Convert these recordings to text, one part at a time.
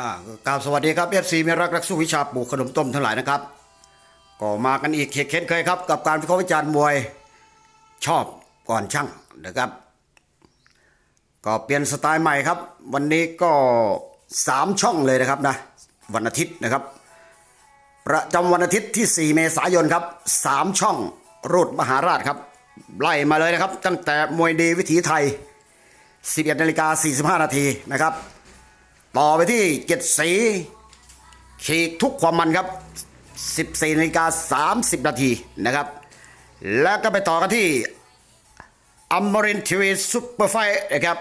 อ่ากราบสวัสดีครับเอฟซีเมรักรักสู้วิชาปลูกขนมต้มทั้งหลายนะครับ ก็มากันอีกเช่นเคยครับ กับการวิเคราะห์วิจารณ์มวยชอบก่อนช่างนะครับ ก็เปลี่ยนสไตล์ใหม่ครับ วันนี้ก็สามช่องเลยนะครับนะวันอาทิตย์นะครับ ประจำวันอาทิตย์ที่ 4 เมษายนครับสามช่องรูดมหาราชครับ ไล่มาเลยนะครับ ตั้งแต่มวยดีวิถีไทย 11นาฬิกา45นาทีนะครับ ต่อไปที่เจ็ดสีขีกทุกความมันครับ 14นาฬิกา30 นาทีนะครับ แล้วก็ไปต่อกันที่อัมรินทีวีซุปเปอร์ไฟนะครับ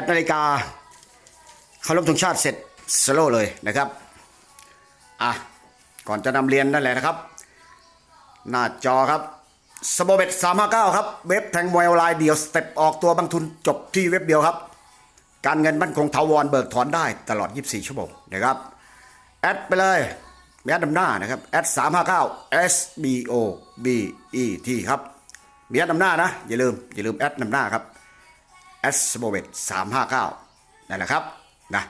18นาฬิกาเคารพธงชาติเสร็จสโลว์เลยนะครับ อะ ก่อนจะนำเรียนนั่นแหละนะครับ หน้าจอครับสโบเบ็ด359 ครับ เว็บแทงมวยออนไลน์เดียวสเต็ปออกตัวบางทุนจบที่เว็บเดียวครับ การเงินมั่นคงถาวรเบิกถอนได้ตลอด 24 ชั่วโมงนะครับแอดไปเลยแอดนำหน้านะครับแอด359 S B O B E T ครับมีแอดนำหน้านะ อย่าลืม อย่าลืมแอดนำหน้าครับแอดสโบเบ็ด359 นั่นแหละครับนะ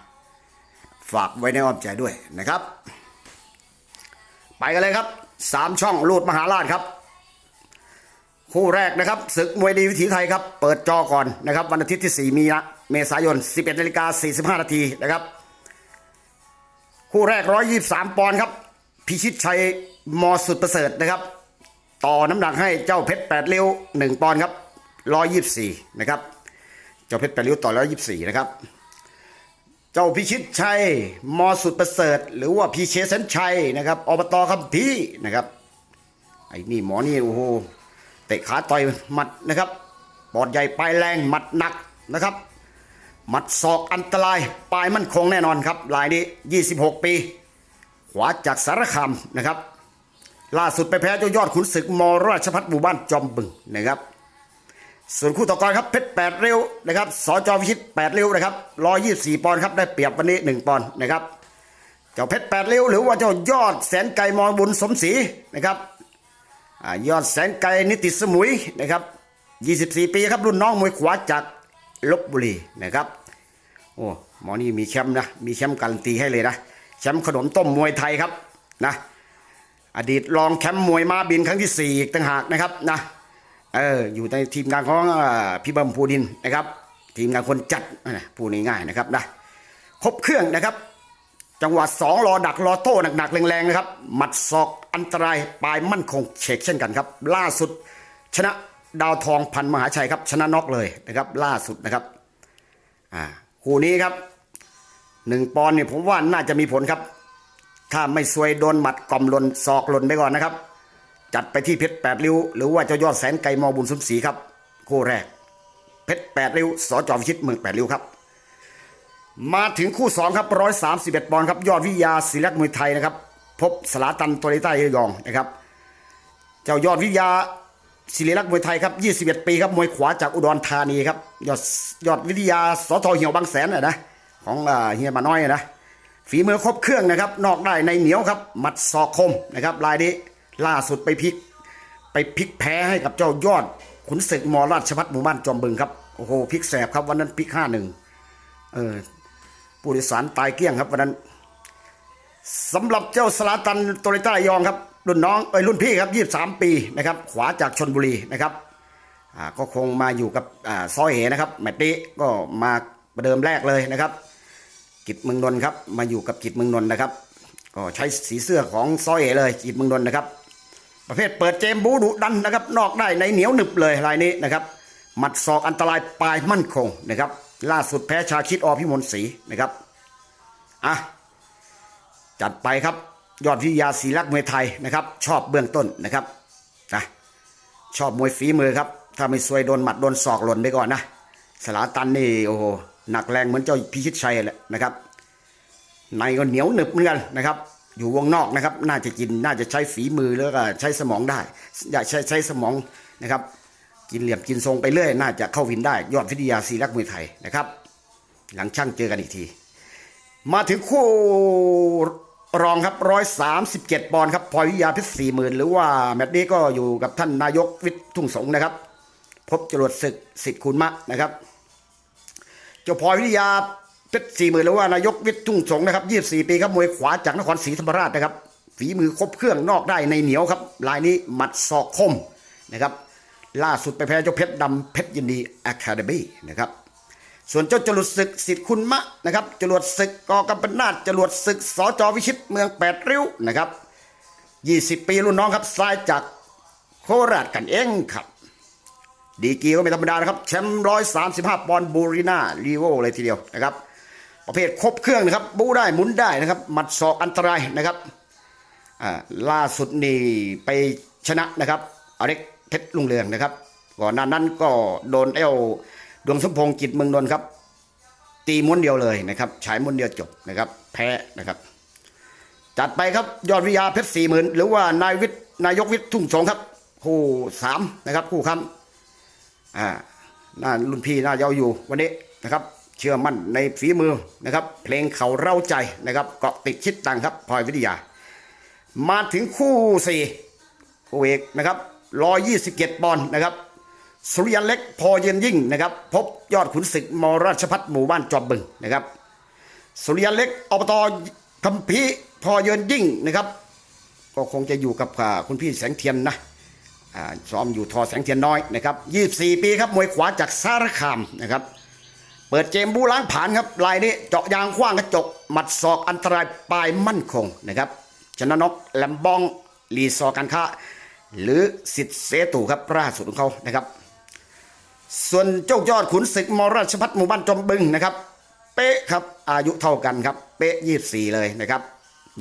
ฝากไว้ในอ้อมใจด้วยนะครับ ไปกันเลยครับสามช่องลูดมหาราชครับ คู่แรกนะครับศึกมวยดีวิถีไทยครับ เปิดจอก่อนนะครับ วันอาทิตย์ที่ 4 มีนา เมษายน 11นาฬิกา45นาทีนะครับ คู่แรก 123 ปอนด์ครับ พิชิตชัยมอสุดประเสริฐนะครับ ต่อน้ำหนักให้เจ้าเพชร8เลี้ยว1ปอนด์ครับ124นะครับ เจ้าเพชร8เลี้ยวต่อ124นะครับ เจ้าพิชิตชัยมอสุดประเสริฐ หรือว่าพีเชสันชัยนะครับอบตคำพีนะครับไอ้นี่หมอนี่โอ้โหเตะขาต่อยหมัดนะครับปอดใหญ่ปลายแรงหมัดหนักนะครับ มัดศอกอันตราย ปลายมั่นคงแน่นอนครับรายนี้ 26 ปี ขวาจากสารคามนะครับ ล่าสุดไปแพ้เจ้ายอดขุนศึกมราชพัฒหมู่บ้านจอมบึงนะครับ ส่วนคู่ต่อกรครับเพชรแปดเร็วนะครับสจวิชิตแปดเร็วนะครับร้อยยี่สี่ปอนด์ครับได้เปรียบวันนี้หนึ่งปอนด์นะครับเจ้าเพชรแปดเร็วหรือว่าเจ้ายอดแสนไก่มอบุญสมศรีนะครับอยอดแสนไก่นิติสมุยนะครับยี่สิบสี่ปีครับรุ่นน้องมวยขวาจาก ลบบุรีนะครับโอ้หมอนี่มีแชมป์นะมีแชมป์การันตีให้เลยนะแชมป์ขนมต้มมวยไทยครับนะอดีตรองแชมป์มวยมาบินครั้งที่สี่อีกต่างหากนะครับนะเอออยู่ในทีมงานของอพี่เบิ้มภูดินนะครับ ทีมงานคนจัดนะพูดง่ายๆนะครับนะครบเครื่องนะครับ จังหวะสองรอดักรอโต้หนักๆแรงๆนะครับ หมัดศอกอันตรายปลายมั่นคงเฉกเช่นกันครับ ล่าสุดชนะ ดาวทองพันมหาชัยครับชนะน็อกเลยนะครับ ล่าสุดนะครับอ่าคู่นี้ครับหนึ่งปอนเนี่ยผมว่าน่าจะมีผลครับ ถ้าไม่ซวยโดนหมัดกล่อมหลนศอกหลนไปก่อนนะครับ จัดไปที่เพชรแปดริ้ว หรือว่าเจ้ายอดแสนไก่มอบุญสมศรีครับคู่แรก เพชรแปดริ้วสอจอมชิตเมืองแปดริ้วครับ มาถึงคู่สองครับร้อยสามสิบเอ็ดปอนด์ครับยอดวิทยาศิลักมวยไทยนะครับ พบสลาตันตัวเลต้าเอยองนะครับ เจ้ายอดวิทยา ศิริลักษณ์มวยไทยครับ 21 ปีครับ มวยขวาจากอุดรธานีครับ ยอดยอดวิทยาสทเหี่ยวบางแสนนะนะ ของเฮียมาน้อยนะ ฝีมือครบเครื่องนะครับ นอกได้ในเหนียวครับ หมัดศอกคมนะครับรายนี้ล่าสุดไปพลิก ไปพลิกแพ้ให้กับเจ้ายอด ขุนศึกมอราชพัฒหมู่บ้านจอมบึงครับ โอ้โหพลิกแสบครับวันนั้นพลิกห้าหนึ่งเออผู้โดยสารตายเกลี้ยงครับวันนั้นสำหรับเจ้าสลาตันโตเลต้ายองครับ รุ่นน้องเอ้ยรุ่นพี่ครับ 23 ปีนะครับ ขวาจากชนบุรีนะครับอ่าก็คงมาอยู่กับอ่าซอยเหนะครับแมตช์นี้ก็มาประเดิมแรกเลยนะครับ กิจเมืองนนท์ครับมาอยู่กับกิจเมืองนนท์นะครับ ก็ใช้สีเสื้อของซอยเหเลยกิจเมืองนนท์นะครับ ประเภทเปิดเจมบูดุดันนะครับ นอกได้ในเหนียวหนึบเลยรายนี้นะครับหมัดศอกอันตรายปลายมั่นคงนะครับ ล่าสุดแพ้ชาคิดอพิมลศรีนะครับอะจัดไปครับ ยอดวิทยาศรีรักษ์มวยไทยนะครับ ชอบเบื้องต้นนะครับนะชอบมวยฝีมือครับ ถ้าไม่ซวยโดนหมัดโดนศอกหล่นไปก่อนนะสลาตันนี่โอ้โหหนักแรงเหมือนเจ้าพิชิตชัยแหละนะครับในก็เหนียวหนึบเหมือนกันนะครับ อยู่วงนอกนะครับ น่าจะกินน่าจะใช้ฝีมือแล้วก็ใช้สมองได้ อยากใช้ใช้สมองนะครับ กินเหลี่ยมกินทรงไปเรื่อย น่าจะเข้าวินได้ ยอดวิทยาศีรักมวยไทยนะครับ หลังช่างเจอกันอีกที มาถึงคู่ รองครับร้อยสามสิบเจ็ดปอนด์ครับพลอยวิยาเพชรสี่หมื่นหรือว่าแมตช์นี้ก็อยู่กับท่านนายกวิทย์ทุ่งสงนะครับ พบจรวดศึกสิทธิ์คุณมะนะครับเจ้าพลอยวิทยาเพเพชรสี่หมื่นหรือว่านายกวิทย์ทุ่งสงนะครับยี่สี่ปีครับมวยขวาจากนครศรีธรรมราชนะครับ ฝีมือครบเครื่องนอกได้ในเหนียวครับลายนี้หมัดศอกคมนะครับ ล่าสุดไปแพ้เจ้าเพชรดำเพชรยินดีอะคาเดมี่นะครับ ส่วนเจ้าจรวดศึกสิทธิ์คุณมะนะครับจรวดศึกกอกำปนาตจรวดศึกสจวิชิตเมืองแปดริ้วนะครับ 20 ปีรุ่นน้องครับซ้ายจากโคราชกันเองครับ ดีกีก็ไม่ธรรมดานะครับแชมป์ร้อยสามสิบห้าปอนด์บูริน่าลีโวเลยทีเดียวนะครับ ประเภทครบเครื่องนะครับบูได้หมุนได้นะครับหมัดศอกอันตรายนะครับล่าสุดนี่ไปชนะนะครับอเล็กเพชรลุงเรืองนะครับก่อนหน้านั้นก็โดนเอล ดวงสมพงษ์จิตเมืองนนท์ครับ ตีม้วนเดียวเลยนะครับ ฉายม้วนเดียวจบนะครับ แพ้นะครับ จัดไปครับยอดวิทยาเพชรสี่หมื่นหรือว่านายวิทย์นายกวิทย์ทุ่งสงครับ คู่สามนะครับคู่คำอ่าหน้ารุ่นพี่หน้าเยาอยู่วันนี้นะครับ เชื่อมั่นในฝีมือนะครับ เพลงเขาเร่าใจนะครับเกาะติดคิดตังครับพลอยวิทยา มาถึงคู่สี่คู่เอกนะครับร้อยยี่สิบเจ็ดปอนด์นะครับ สุริยันเล็กพอเย็นยิ่งนะครับ พบยอดขุนศึกมราชพัฒหมู่บ้านจอมบึงนะครับ สุริยันเล็กอบตคำพีร์พอเยินยิ่งนะครับ ก็คงจะอยู่กับคุณพี่แสงเทียนนะซ้อมอยู่ทอแสงเทียนน้อยนะครับ24 ปีครับมวยขวาจากสารคามนะครับ เปิดเจมบูล้างผ่านครับลายนี้เจาะยางขว้างกระจกหมัดศอกอันตรายปลายมั่นคงนะครับชนะนกแลมบองลีซอการค้าหรือสิทธิ์เสตูครับล่าสุดของเขานะครับ ส่วนเจ้ายอดขุนศึกมราชพัฒหมู่บ้านจอมบึงนะครับ เป๊ะครับอายุเท่ากันครับ เป๊ะยี่สี่เลยนะครับ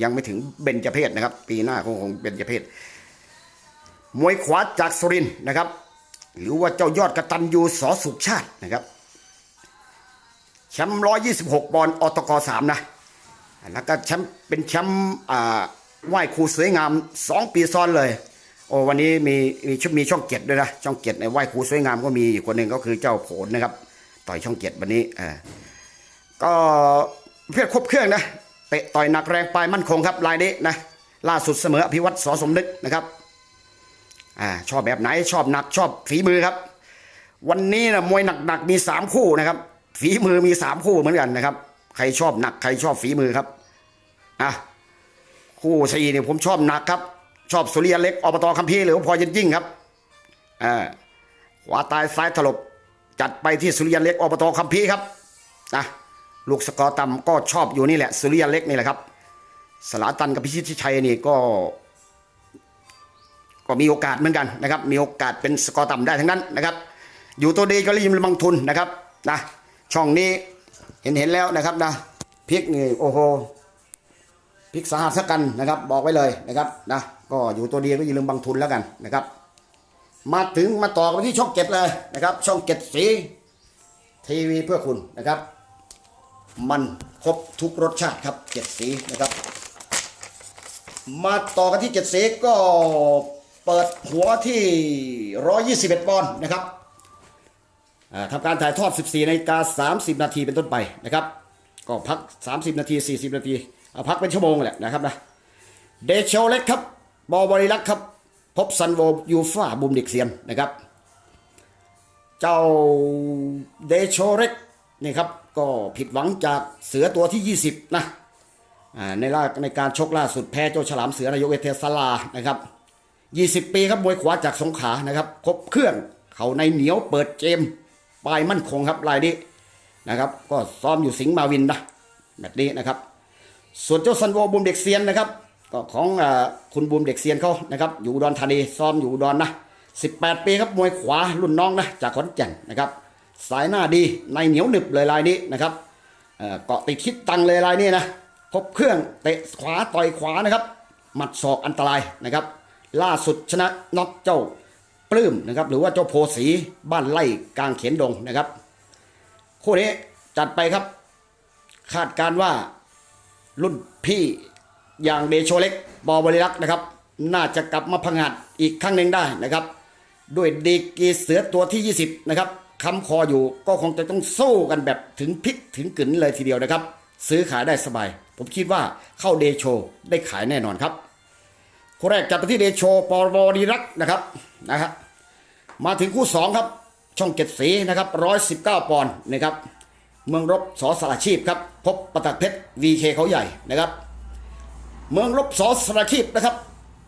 ยังไม่ถึงเบญจเพศนะครับ ปีหน้าคงคงเบญจเพศมวยขวาจากสุรินนะครับ หรือว่าเจ้ายอดกระตันยูสอสุขชาตินะครับแชมป์ร้อยยี่สิบหกปอนด์อตกสามนะแล้วก็แชมป์เป็นแชมป์อ่าไหว้ครูสวยงามสองปีซ้อนเลย โอ้วันนี้มีมีช่องมีช่องเจ็ดด้วยนะช่องเจ็ดในไหว้ครูสวยงามก็มีอีกคนหนึ่งก็คือเจ้าโขนนะครับ ต่อยช่องเจ็ดวันนี้เออก็เพื่อครบเครื่องนะเตะต่อยหนักแรงปลายมั่นคงครับลายนี้นะล่าสุดเสมออภิวัตสอสมนึกนะครับอ่าชอบแบบไหนชอบหนักชอบฝีมือครับ วันนี้นะมวยหนักๆมีสามคู่นะครับ ฝีมือมีสามคู่เหมือนกันนะครับ ใครชอบหนักใครชอบฝีมือครับอะคู่สี่เนี่ยผมชอบหนักครับ ชอบสุริยเล็กอบตคัมพีร์หรือพอเย็นยิ่งครับขวาตายซ้ายถลบจัดไปที่สุริยันเล็กอบตคัมพีร์ครับนะลูกสกอร์ต่ำก็ชอบอยู่นี่แหละสุริยันเล็กนี่แหละครับ สลาตันกับพิชิตชัยนี่ก็ก็มีโอกาสเหมือนกันนะครับ มีโอกาสเป็นสกอร์ต่ำได้ทั้งนั้นนะครับ อยู่ตัวดีก็รีบลงทุนนะครับนะช่องนี้เห็นเห็นแล้วนะครับนะพลิกนี่โอ้โห พลิกสาหัสกันนะครับ บอกไว้เลยนะครับนะก็อยู่ตัวเดียวก็อย่าลืมบังทุนแล้วกันนะครับ มาถึงมาต่อกันที่ช่องเจ็ดเลยนะครับ ช่องเจ็ดสีทีวีเพื่อคุณนะครับ มันครบทุกรสชาติครับเจ็ดสีนะครับ มาต่อกันที่เจ็ดสีก็เปิดหัวที่ร้อยยี่สิบเอ็ดปอนด์นะครับทำการถ่ายทอด 14นาฬิกา30 นาทีเป็นต้นไปนะครับ ก็พัก 30 นาที 40 นาที พักเป็นชั่วโมงแหละนะครับนะเดชโชเล็กครับบอบริลักษ์ครับ พบซันโวยูฟ่าบุมเด็กเซียนนะครับ เจ้าเดโชเล็กนี่ครับก็ผิดหวังจากเสือตัวที่ 20 นะในล่าในการชกล่าสุดแพ้เจ้าฉลามเสือนายกเอเทสลานะครับ 20 ปีครับมวยขวาจากสงขานะครับ ครบเครื่องเขาในเหนียวเปิดเจมปลายมั่นคงครับรายนี้นะครับ ก็ซ้อมอยู่สิงห์มาวินนะแบบนี้นะครับ ส่วนเจ้าซันโวบูมเด็กเซียนนะครับ ก็ของอคุณบูมเด็กเซียนเขานะครับ อยู่อุดอนธานีซ้อมอยู่อุดอนนะ18 ปีครับมวยขวารุ่นน้องนะจากขอนแก่นนะครับ สายหน้าดีในเหนียวหนึบเลยรายนี้นะครับเกาะติดคิดตังเลยรายนี้นะครบเครื่องเตะขวาต่อยขวานะครับหมัดศอกอันตรายนะครับ ล่าสุดชนะน็อกเจ้าปลื้มนะครับ หรือว่าเจ้าโพสีบ้านไล่กลางเขียนดงนะครับคู่นี้จัดไปครับ คาดการว่า รุ่นพี่อย่างเดโชเล็กบอบริรักษ์นะครับ น่าจะกลับมาพังหัดอีกครั้งหนึ่งได้นะครับ ด้วยดีกีเสือตัวที่ 20 นะครับคำคออยู่ก็คงจะต้องสู้กันแบบถึงพลิกถึงกึ๋นเลยทีเดียวนะครับ ซื้อขายได้สบาย ผมคิดว่าเข้าเดโชได้ขายแน่นอนครับคู่แรกจัดไปที่เดโชปอบริรักษ์นะครับนะครับมาถึงคู่สองครับช่องเจ็ดสีนะครับร้อยสิบเก้าปอนด์นะครับ เมืองรบสอสระชีพครับ พบประตักเพชรวีเคเขาใหญ่นะครับ เมืองรบสอสระชีพนะครับ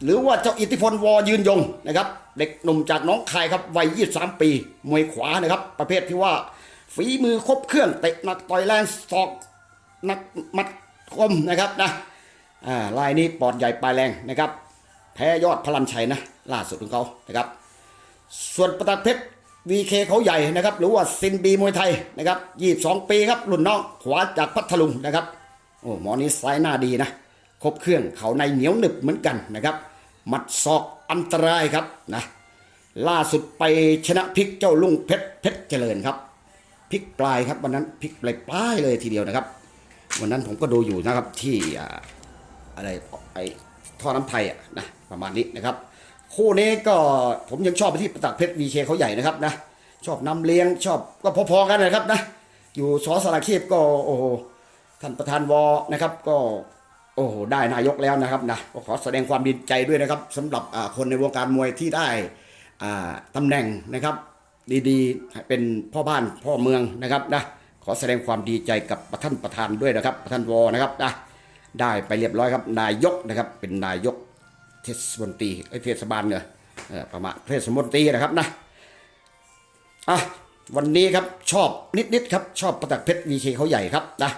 หรือว่าเจ้าอิทธิพลวอยืนยงนะครับ เด็กหนุ่มจากน้องคายครับวัย 23 ปี มวยขวานะครับ ประเภทที่ว่าฝีมือครบเครื่องเตะหนักต่อยแรงศอกหนักมัดคมนะครับนะอ่าลายนี้ปอดใหญ่ปลายแรงนะครับ แพ้ยอดพลันชัยนะล่าสุดของเขานะครับ ส่วนประตักเพชร วีเคเขาใหญ่นะครับ หรือว่าซินบีมวยไทยนะครับ22ปีครับรุ่นน้องขวาจากพัทลุงนะครับโอ้หมอนี้ซ้ายหน้าดีนะครบเครื่องเขาในเหนียวหนึบเหมือนกันนะครับหมัดศอกอันตรายครับนะล่าสุดไปชนะพิกเจ้าลุงเพชรเพชรเจริญครับพิกปลายครับวันนั้นพิกปลายปลายเลยทีเดียวนะครับ วันนั้นผมก็ดูอยู่นะครับที่อ่าอะไรไอ้ท่อน้ำไทยอะนะประมาณนี้นะครับ คู่นี้ก็ผมยังชอบไปที่ประตักเพชรวีเคเขาใหญ่นะครับนะชอบนำเลี้ยงชอบก็พอๆกันนะครับนะอยู่สอสารเคีบก็โอ้โหท่านประธานวอนะครับก็โอ้โหได้นายกแล้วนะครับนะก็ขอแสดงความดีใจด้วยนะครับสำหรับคนในวงการมวยที่ได้อ่าตำแหน่งนะครับ ดีๆเป็นพ่อบ้านพ่อเมืองนะครับนะขอแสดงความดีใจกับท่านประธานด้วยนะครับประธานวอนะครับนะได้ไปเรียบร้อยครับนายกนะครับเป็นนายก เทศมนตรีเอ้ยเทศบาลเนี่ยเอ่อประมาณเทศมนตรีนะครับนะอะวันนี้ครับชอบนิดๆครับชอบประตักเพชรวีเคเขาใหญ่ครับนะ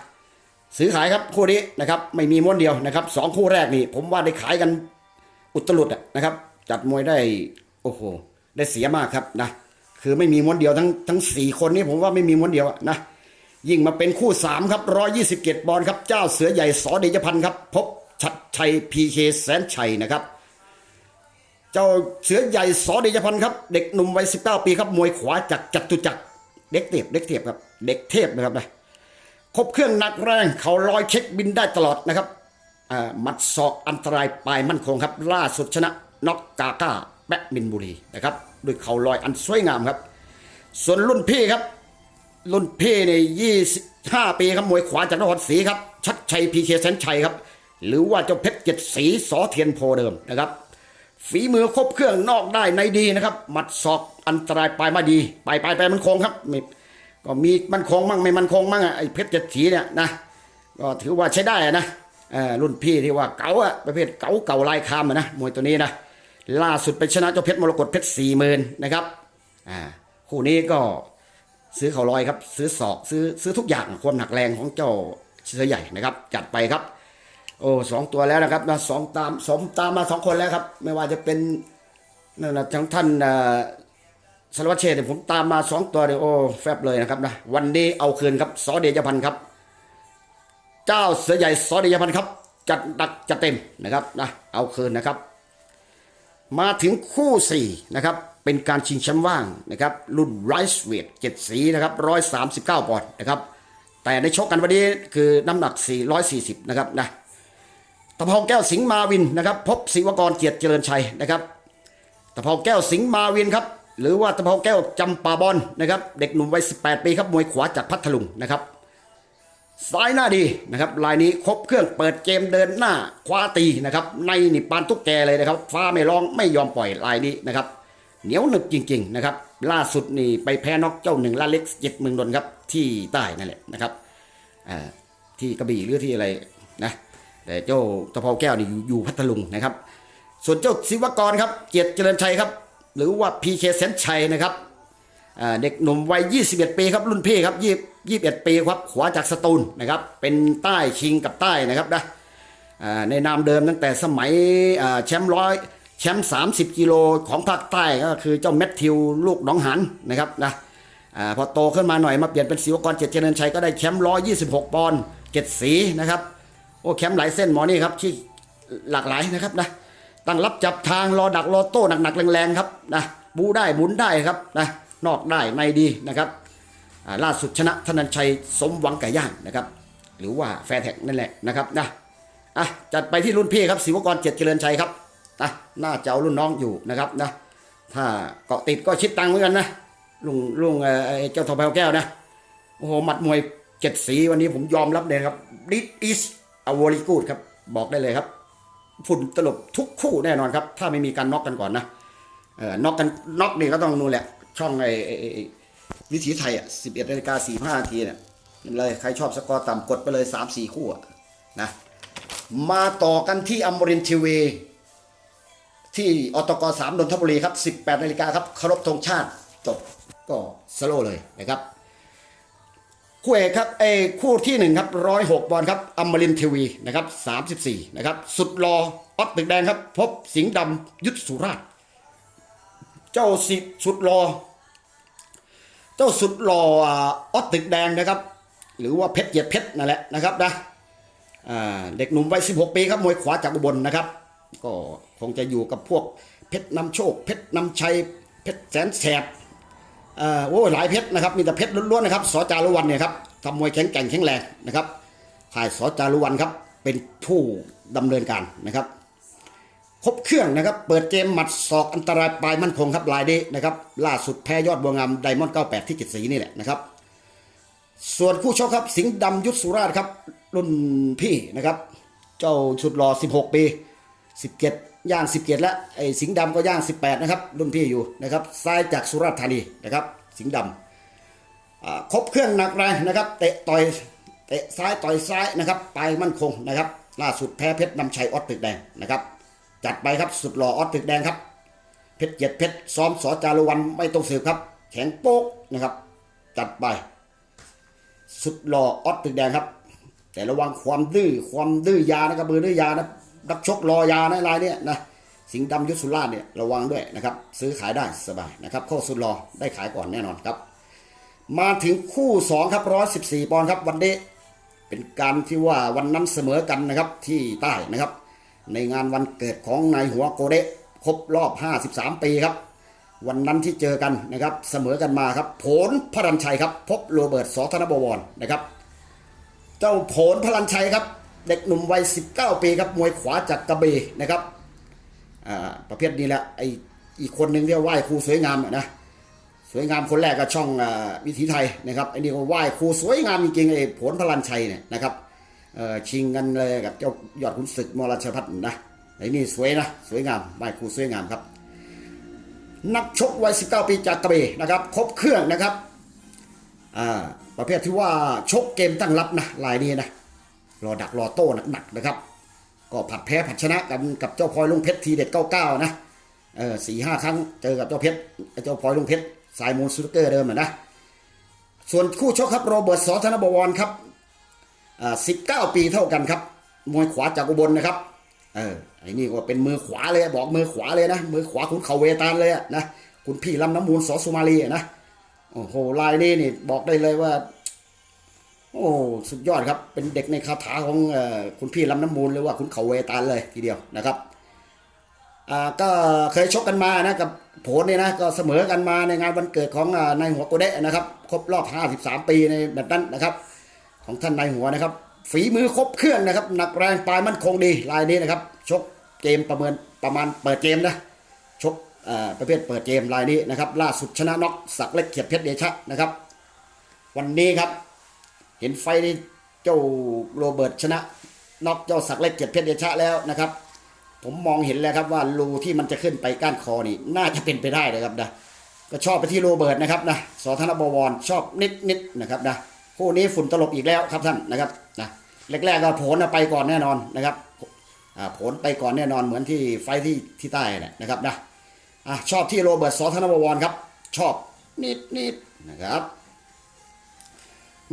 ซื้อขายครับคู่นี้นะครับไม่มีม้วนเดียวนะครับสองคู่แรกนี่ ผมว่าได้ขายกันอุตลุดอะนะครับ จัดมวยได้โอ้โหได้เสียมากครับนะคือไม่มีม้วนเดียวทั้งทั้งสี่คนนี้ผมว่าไม่มีม้วนเดียวอะนะยิ่งมาเป็นคู่3ครับ127บเกตบอลครับเจ้าเสือใหญ่สอเดชพันธ์ครับพบชัดชัยพีเคแสนชัยนะครับ จ้าเสือใหญ่สอเดชพันธ์ครับ เด็กหนุ่มวัย19ปีครับ มวยขวาจากจัตุจักรเด็กเทพเด็กเทพครับเด็กเทพนะครับนะครบเครื่องหนักแรงเขาลอยเช็คบินได้ตลอดนะครับมัดศอกอันตรายปลายมั่นคงครับ ล่าสุดชนะน็อกกาก้าแบะมินบุรีนะครับด้วยเขาลอยอันสวยงามครับ ส่วนรุ่นพี่ครับ รุ่นพี่เนี่ยยี่สิบห้าปีครับมวยขวาจากนครศรีครับชัดชัยพีเคแสนชัยครับ หรือว่าเจ้าเพชรเจ็ดสีสอเทียนโพเดิมนะครับ ฝีมือครบเครื่องนอกได้ในดีนะครับ หมัดศอกอันตรายปลายมาดีปลายปลายปลายมันคงครับก็มีมันคงมั่งไม่มันคงมั่งอะไอ้เพชรเจ็ดสีเนี่ยนะก็ถือว่าใช้ได้นะรุ่นพี่ที่ว่าเก๋าอะประเภทเก๋าเก่าลายคามนะมวยตัวนี้นะล่าสุดไปชนะเจ้าเพชรมรกตเพชรสี่หมื่นนะครับอ่าคู่นี้ก็ซื้อเข่าลอยครับ ซื้อศอกซื้อซื้อทุกอย่างความหนักแรงของเจ้าเสือใหญ่นะครับ จัดไปครับ โอ้สองตัวแล้วนะครับนะสองตามสมตามมาสองคนแล้วครับ ไม่ว่าจะเป็นนั่นนะทั้งท่านสารวัตรเชษเนี่ยผมตามมาสองตัวเดียวโอ้แฟบเลยนะครับนะวันนี้เอาคืนครับสอเดชพันธ์ครับ เจ้าเสือใหญ่สอเดชพันธ์ครับ จัดดักจัดเต็มนะครับนะเอาคืนนะครับ มาถึงคู่4นะครับเป็นการชิงแชมป์ว่างนะครับ รุ่นไรส์เวทเจ็ดสีนะครับ139ปอนด์นะครับ แต่ในชกกันวันนี้คือน้ำหนัก 440 นะครับนะ ตะเภาแก้วสิงห์มาวินนะครับ พบศิวกรเกียรติเจริญชัยนะครับตะเภาแก้วสิงห์มาวินครับหรือว่าตะเภาแก้วจำปาบอลนะครับ เด็กหนุ่มวัย18 ปีครับมวยขวาจากพัทลุงนะครับซ้ายหน้าดีนะครับลายนี้ครบเครื่องเปิดเกมเดินหน้าคว้าตีนะครับ ในนี่ปานตุ๊กแกเลยนะครับ ฟ้าไม่ร้องไม่ยอมปล่อยลายนี้นะครับ เหนียวหนึบจริง ๆ นะครับ ล่าสุดนี่ไปแพ้น็อกเจ้าหนึ่งลาเล็กเจ็ดเมืองนนครับ ที่ใต้นั่นแหละนะครับที่กระบี่หรือที่อะไรนะ แต่เจ้าตะเภาแก้วนี่อยู่พัทลุงนะครับ ส่วนเจ้าศิวกรครับเกียรติเจริญชัยครับ หรือว่าพีเคเซนชัยนะครับเด็กหนุ่มวัย 21 ปีครับรุ่นพี่ครับยี่21 ปีครับขวาจากสตูลนะครับ เป็นใต้ชิงกับใต้นะครับนะในนามเดิมตั้งแต่สมัยแชมป์ร้อยแชมป์30 กิโลของภาคใต้ก็คือเจ้าแมทธิวลูกหนองหันนะครับนะพอโตขึ้นมาหน่อยมาเปลี่ยนเป็นศิวกรเจริญเจริญชัยก็ได้แชมป์126ปอนด์เจ็ดสีนะครับ โอ้แชมป์หลายเส้นหมอนี่ครับที่หลากหลายนะครับนะตั้งรับจับทางรอดักรอโต้หนักๆแรงๆครับนะบูได้หมุนได้ครับนะนอกได้ในดีนะครับล่าสุดชนะธนันชัยสมหวังไก่ย่างนะครับ หรือว่าแฟร์แท็กนั่นแหละนะครับนะอะจัดไปที่รุ่นพี่ครับศิวกรเจ็ดเจริญชัยครับนะน่าจะเอารุ่นน้องอยู่นะครับนะถ้าเกาะติดก็ชิดตังเหมือนกันนะลุงลุงเอ่อไอเจ้าทองแพวแก้วนะโอ้โหหมัดมวยเจ็ดสีวันนี้ผมยอมรับเลยครับ this is a very good ครับบอกได้เลยครับ ฝุ่นตลบทุกคู่แน่นอนครับ ถ้าไม่มีการน็อกกันก่อนนะเออน็อกกันน็อกนี่ก็ต้องนู่นแหละ ช่องไอ้วิถีไทยอะสิบเอ็ดนาฬิกาสี่ห้านาทีเนี่ยเลยใครชอบสกอร์ต่ำกดไปเลย3 4คู่อะนะมาต่อกันที่อมรินทีวีที่อตกสามนนทบุรีครับ 18นาฬิกาครับเคารพธงชาติจบก็สโลเลยนะครับ คู่เอกครับเอคู่ที่หนึ่งครับร้อยหกบอลครับอมรินทีวีนะครับสามสิบสี่นะครับสุดรอออสตึกแดงครับ พบสิงห์ดำยุทธสุราช เจ้าสิสุดรอ เจ้าสุดรออออสตึกแดงนะครับ หรือว่าเพชรเหยียดเพชรนั่นแหละนะครับนะเด็กหนุ่มวัย16 ปีครับมวยขวาจากอุบลนะครับ ก็คงจะอยู่กับพวกเพชรนำโชค เพชรนำชัย เพชรแสนแสบ โอ้ยหลายเพชรนะครับมีแต่เพชรล้วนๆนะครับสจารุวันเนี่ยครับทำมวยแข็งแกร่งแข็งแรงนะครับข่ายสจารุวันครับเป็นผู้ดำเนินการนะครับ ครบเครื่องนะครับ เปิดเกมหมัดศอกอันตรายปลายมั่นคงครับลายนี้นะครับ ล่าสุดแพ้ยอดบัวงามไดมอนด์98 ที่จิตสีนี่แหละนะครับ ส่วนคู่ชกครับสิงห์ดำยุทธสุราชครับรุ่นพี่นะครับ เจ้าชุดรอ 16 ปี 17 ย่าง 17 แล้วไอ้สิงห์ดำก็ย่าง 18 นะครับรุ่นพี่อยู่นะครับซ้ายจากสุราษฎร์ธานีนะครับสิงห์ดำอ่าครบเครื่องหนักแรงนะครับเตะต่อยเตะซ้ายต่อยซ้ายนะครับไปมั่นคงนะครับล่าสุดแพ้เพชรนำชัยออสตึกแดงนะครับจัดไปครับสุดหล่อออสตึกแดงครับเพชรเจ็ดเพชรซ้อมสอจารุวันไม่ต้องสืบครับ แข็งโป๊กนะครับ จัดไป สุดหล่อออสตึกแดงครับ แต่ระวังความดื้อความดื้อยานะครับมือดื้อยานะ นักชกรอยาในะลายเนี่ยนะสิงห์ดำยุทธสุราชเนี่ยระวังด้วยนะครับ ซื้อขายได้สบายนะครับเข้าสุดรอได้ขายก่อนแน่นอนครับ มาถึงคู่สองครับร้อยสิบสี่ปอนด์ครับวันนี้เป็นการที่ว่าวันนั้นเสมอกันนะครับที่ใต้นะครับ ในงานวันเกิดของนายหัวโกเดะครบรอบ 53 ปีครับ วันนั้นที่เจอกันนะครับเสมอกันมาครับ ผลพรัญชัยครับ พบโรเบิร์ตสอธนบวรนะครับ เจ้าผลพลันชัยครับ เด็กหนุ่มวัย 19 ปีครับมวยขวาจากกระบีนะครับอ่าประเภทนี้แหละไออีกคนหนึ่งเรียกไหว้ครูสวยงามนะสวยงามคนแรกก็ช่องอวิถีไทยนะครับไอ้นี่ก็ไหว้ครูสวยงามจริงๆไอ้ผลพลันชัยเนี่ยนะครับชิงกันเลยกับเจ้ายอดขุนศึกมรชพัฒน์นะไอ้นี่สวยนะสวยงามไหว้ครูสวยงามครับ นักชกวัย 19 ปีจากกระบี่นะครับครบเครื่องนะครับประเภทที่ว่าชกเกมตั้งรับนะลายนี้นะ รอดักรอโต้หนักๆนะครับ ก็ผัดแพ้ผัดชนะกันกับเจ้าพลอยลุงเพชรทีเด็ด99นะเออสี่ห้าครั้งเจอกับเจ้าเพชรเจ้าพลอยลุงเพชรสายมูลซูเกอร์เดิมอะนะส่วนคู่ชกครับโรเบิร์ตสอธนบวรครับอ่าสิบเก้าปีเท่ากันครับมวยขวาจากอุบลนะครับเออไอ้นี่ก็เป็นมือขวาเลยบอกมือขวาเลยนะมือขวาคุณเขาเวตาลเลยนะคุณพี่ลำน้ำมูลสอสุมาลีนะโอ้โหลายนี้นี่บอกได้เลยว่า โอ้สุดยอดครับ เป็นเด็กในคาถาของอคุณพี่ลำน้ำมูลเลยว่าคุณเขาเวตาลเลยทีเดียวนะครับอ่าก็เคยชกกันมานะกับโผลเนี่ยนะก็เสมอกันมาในงานวันเกิดของอนายหัวโกเดะนะครับ ครบรอบ 53 ปีในแบบนั้นนะครับ ของท่านนายหัวนะครับ ฝีมือครบเครื่องนะครับหนักแรงปลายมั่นคงดีลายนี้นะครับ ชกเกมประเมินประมาณเปิดเกมนะชกประเภทเปิดเกมรายนี้นะครับ ล่าสุดชนะน็อกสักเล็กเขียดเพชรเดชะนะครับ วันนี้ครับ เห็นไฟนี้เจ้าโรเบิร์ตชนะน็อกเจ้าสักเล็กเกียรติเพชรเดชะแล้วนะครับ ผมมองเห็นแล้วครับว่ารูที่มันจะขึ้นไปก้านคอนี่ น่าจะเป็นไปได้เลยครับนะก็ชอบไปที่โรเบิร์ตนะครับนะสอธนบวรชอบนิดนิดๆนะครับนะคู่นี้ฝุ่นตลบอีกแล้วครับท่านนะครับนะแรกๆก็ผลไปก่อนแน่นอนนะครับผลไปก่อนแน่นอนเหมือนที่ไฟที่ที่ใต้นะนะครับนะอะชอบที่โรเบิร์ตสอธนบวรครับ ชอบนิดนิดๆนะครับ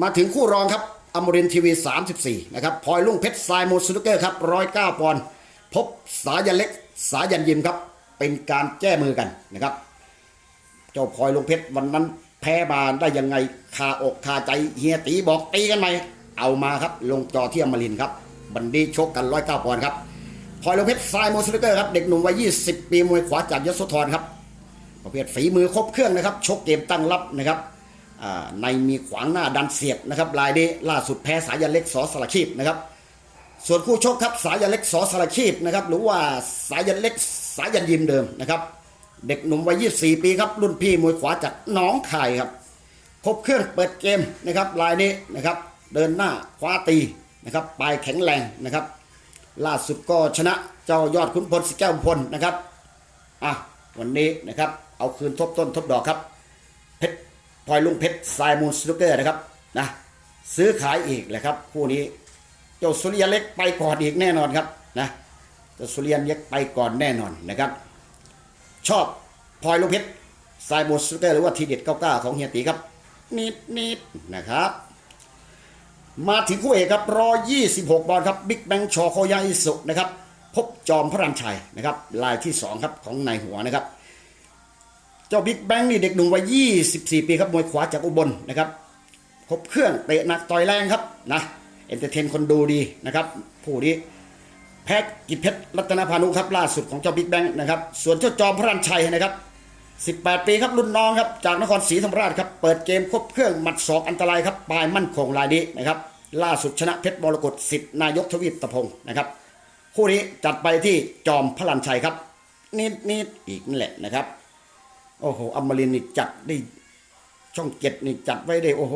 มาถึงคู่รองครับอมรินทีวี 34 นะครับพลอยลุงเพชรทรายมูสนุกเกอร์ครับ109ปอนด์พบสายันเล็ก สายันยิมครับ เป็นการแก้มือกันนะครับ เจ้าพลอยลุงเพชรวันนั้นแพ้มานได้ยังไงคาอกคาใจเฮียตีบอกตีกันไหมเอามาครับลงจอที่อมรินครับบันดีชกกัน109ปอนด์ครับพลอยลุงเพชรทรายมูสนุกเกอร์ครับเด็กหนุ่มวัย20 ปีมวยขวาจากยโสธรครับประเภทฝีมือครบเครื่องนะครับชกเกมตั้งรับนะครับ ในมีขวางหน้าดันเสียบนะครับรายนี้ล่าสุดแพ้สายันเล็กสอสารคีบนะครับ ส่วนคู่ชกครับสายันเล็กสอสารคีบนะครับหรือว่าสายันเล็กสายันยิมเดิมนะครับ เด็กหนุ่มวัย 24 ปีครับรุ่นพี่มวยขวาจากน้องคายครับครบเครื่องเปิดเกมนะครับรายนี้นะครับเดินหน้าคว้าตีนะครับปลายแข็งแรงนะครับ ล่าสุดก็ชนะเจ้ายอดขุนพลสิแก้วพลนะครับอะวันนี้นะครับเอาคืนทบต้นทบดอกครับเพชร พลอยลุงเพชรสายมูลสนุกเกอร์นะครับนะซื้อขายอีกแหละครับคู่นี้เจ้าสุริยันเล็กไปก่อนอีกแน่นอนครับนะเจ้าสุริยันเล็กไปก่อนแน่นอนนะครับ ชอบพลอยลูกเพชรสายโบสเตอร์หรือว่าทีเด็ด99ของเฮียตีครับนิดนิดนะครับ มาถึงคู่เอกครับร้อ26บหกบอลครับบิ๊กแบงชอโคยาอิสุนะครับ พบจอมพระรันชัยนะครับลายที่2ครับของนายหัวนะครับ เจ้าบิ๊กแบงนี่เด็กหนุ่มวัย 24 ปีครับมวยขวาจากอุบลนะครับครบเครื่องเตะหนักต่อยแรงครับนะเอนเตอร์เทนคนดูดีนะครับผู้นี้แพ็กกิจเพชรรัตนพานุครับล่าสุดของเจ้าบิ๊กแบงนะครับส่วนเจ้าจอมพระรันชัยนะครับ 18 ปีครับรุ่นน้องครับจากนครศรีธรรมราชครับเปิดเกมครบเครื่องหมัดศอกอันตรายครับปลายมั่นคงรายนี้นะครับล่าสุดชนะเพชรมรกตสิทธินายกทวีปตะพงศ์นะครับคู่นี้จัดไปที่จอมพระรันชัยครับนิดนิดอีกนั่นแหละนะครับ โอ้โหอมรินทร์นี่จัดได้ช่องเจ็ดนี่จัดไว้ได้โอ้โห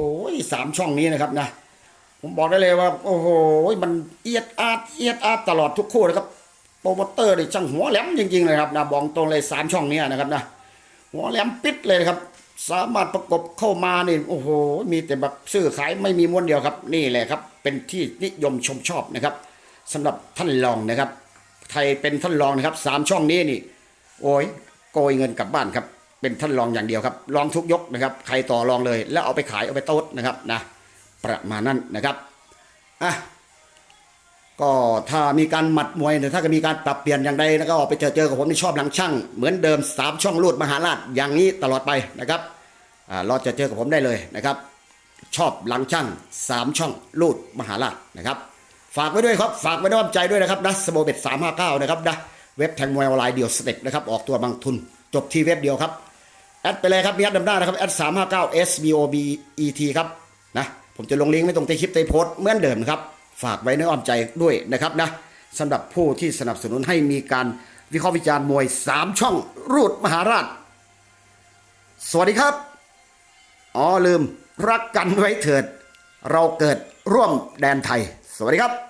สามช่องนี้นะครับนะผมบอกได้เลยว่า โอ้โหมันเอียดอาดเอียดอาดตลอดทุกคู่นะครับโปรโมเตอร์นี่ช่างหัวแหลมจริงๆเลยครับนะบอกตรงเลยสามช่องนี้นะครับนะหัวแหลมปิดเลยครับ สามารถประกบเข้ามานี่โอ้โห มีแต่แบบซื้อขายไม่มีม้วนเดียวครับ นี่แหละครับ เป็นที่นิยมชมชอบนะครับสำหรับท่านรองนะครับ ไทยเป็นท่านรองนะครับสามช่องนี้นี่ โอ้ยโกยเงินกลับบ้านครับ เป็นท่านรองอย่างเดียวครับรองทุกยกนะครับ ใครต่อรองเลย แล้วเอาไปขายเอาไปโต๊ดนะครับนะประมาณนั้นนะครับอะก็ถ้ามีการหมัดมวยเนี่ยถ้าก็มีการปรับเปลี่ยนอย่างใดแล้วก็ไปเจอเจอกับผมที่ชอบหลังช่าง เหมือนเดิมสามช่องลูดมหาราชอย่างนี้ตลอดไปนะครับอ่ารอจะเจอกับผมได้เลยนะครับ ชอบหลังช่างสามช่องลูดมหาราชนะครับ ฝากไว้ด้วยครับฝากไว้ด้วยใจด้วยนะครับนะสโมเบ็ดสามห้าเก้านะครับนะเว็บแทงมวยออนไลน์เดียวสเต็ปนะครับออกตัวบางทุน จบที่เว็บเดียวครับ แอดไปเลยครับมีแอดดำหน้านะครับแอดสามห้าเก้า S B O B E T ครับนะผมจะลงลิงก์ไม่ตรงใต้คลิปใต้โพสต์เหมือนเดิมครับ ฝากไว้ในอ้อมใจด้วยนะครับนะสำหรับผู้ที่สนับสนุนให้มีการวิเคราะห์วิจารณ์มวย 3 ช่องรูดมหาราช สวัสดีครับ อ๋อลืมรักกันไว้เถิด เราเกิดร่วมแดนไทย สวัสดีครับ